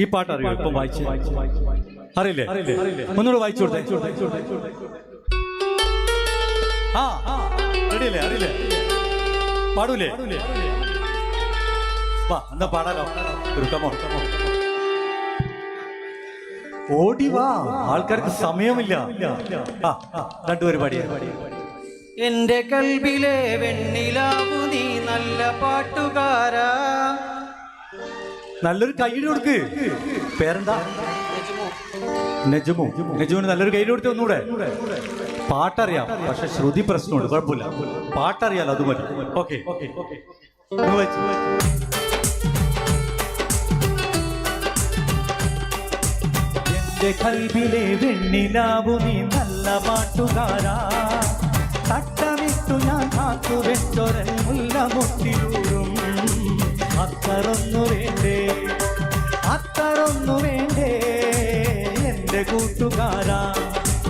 ഈ പാട്ട് അറിയോ? ഇപ്പം വായിച്ച്. അറിയില്ലേ? ഒന്നുകൂടെ വായിച്ചു കൊടുത്തേ. ആ റെഡിയല്ലേ? അറിയില്ലേ? പാടൂലേ? വാ എന്നാ പാടാലോ. ഒരു കമോ ഓടി വാ. ആൾക്കാർക്ക് സമയമില്ല. ആ രണ്ടുപേര് പാടിയ എന്റെ കൽബിലെ വെണ്ണിലാവു നീ നല്ല പാട്ടുകാരാ. നല്ലൊരു കൈയ്യടി കൊടുക്ക്. പേരെന്താ? നെജുമോ. നജുവിന് നല്ലൊരു കൈയ്യടി കൊടുത്ത് ഒന്നുകൂടെ. പാട്ടറിയാം. പക്ഷെ ശ്രുതി പ്രശ്നമുണ്ട്. കുഴപ്പമില്ല. പാട്ടറിയാലോ അത് മതി. ഓക്കെ. എന്റെ കൽബിലെ വെണ്ണിലാവു നീ നല്ല പാട്ടുകാരാ. തട്ടമിട്ടു ഞാൻ കാത്തു വെച്ചൊരൻ മുല്ലമുട്ടിലൂറും അത്തറൊന്നു കൂട്ടുകാരാ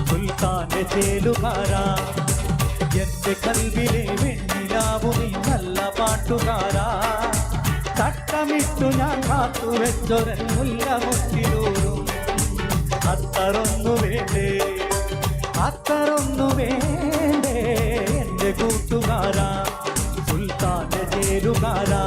സുൽത്താന്റെ ചേലുകാരാ. എന്റെ കൽവിലെ വെണ്ണിലാവു നീ നല്ല പാട്ടുകാരാ. തട്ടമിട്ടു ഞാൻ കാത്തു വെച്ചൊരൻ മുല്ലമുട്ടിലൂറും അത്തറൊന്നു വേണ്ടേ അത്തറൊന്നു വേണ്ടേ എന്റെ കൂട്ടുകാരാ സുൽത്താന്റെ ചേരുകാരാ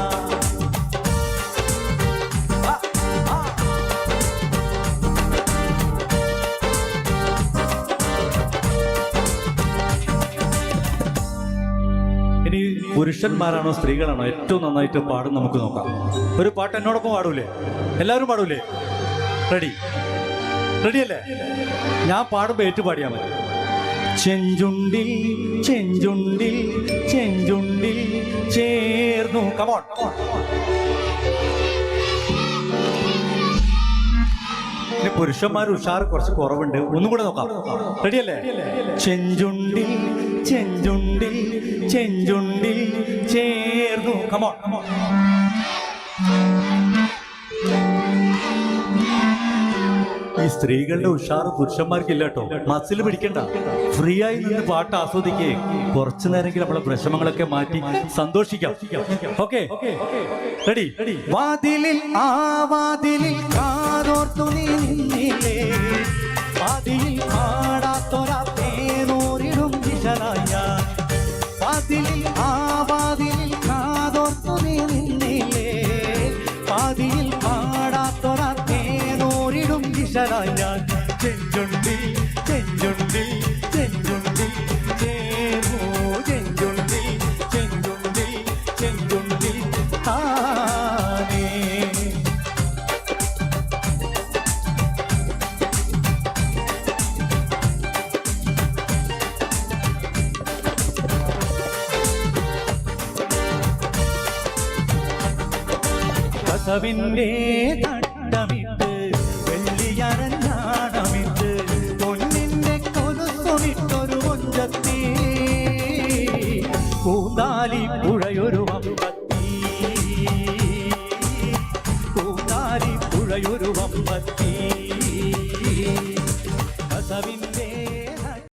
പുരുഷന്മാരാണോ സ്ത്രീകളാണോ? ഏറ്റവും നന്നായിട്ട് പാടും നമുക്ക് നോക്കാം. ഒരു പാട്ട് എന്നോടൊപ്പം പാടൂലേ? എല്ലാവരും പാടൂലേ? റെഡി റെഡിയല്ലേ ഞാൻ പാടുമ്പോൾ ഏറ്റു പാടിയാൽ മതി. ചെഞ്ചുണ്ടിൽ ചെഞ്ചുണ്ടിൽ ചെഞ്ചുണ്ടിൽ ചേർന്നു. കമോൺ പുരുഷന്മാർ ഉഷാർ കുറച്ച് കുറവുണ്ട്. ഒന്നും കൂടെ നോക്കാം. റെഡിയല്ലേ? ചെഞ്ചുണ്ടിൽ ചെഞ്ചുണ്ടിൽ ചെഞ്ചുണ്ടിൽ ചേർന്നു. കമോൺ കമോൺ ഈ സ്ത്രീകളുടെ ഉഷാറ് പുരുഷന്മാർക്കില്ല കേട്ടോ. മസിൽ പിടിക്കണ്ട. ഫ്രീ ആയി നിന്ന് പാട്ട് ആസ്വദിക്കേ. കുറച്ചു നേരമെങ്കിലും നമ്മളെ വിഷമങ്ങളൊക്കെ മാറ്റി സന്തോഷിക്കാം. ഓക്കെ റെഡി വാതിലിൽ ആ വാതിലിൽ വാതിലിൽ ആ വാതിലിൽ കാതോർത്തു നീ നിന്നില്ലേ? വാതിലിൽ പാടാത്തൊരാ തേനൂരിടും വിശലായ ഞാൻ. ചെഞ്ചുണ്ടിൽ ചെഞ്ചുണ്ടിൽ வாசவிலே தட்டமிட்டு വെള്ളിയരഞ്ഞാടമിട്ട് പൊന്നിന്റെ കൊതുസുമിട്ടൊരു മുഞ്ചത്തി കൂന്താലി പുഴയൊരു വമ്പത്തി കൂന്താലി പുഴയൊരു വമ്പത്തി കസവിന്റെ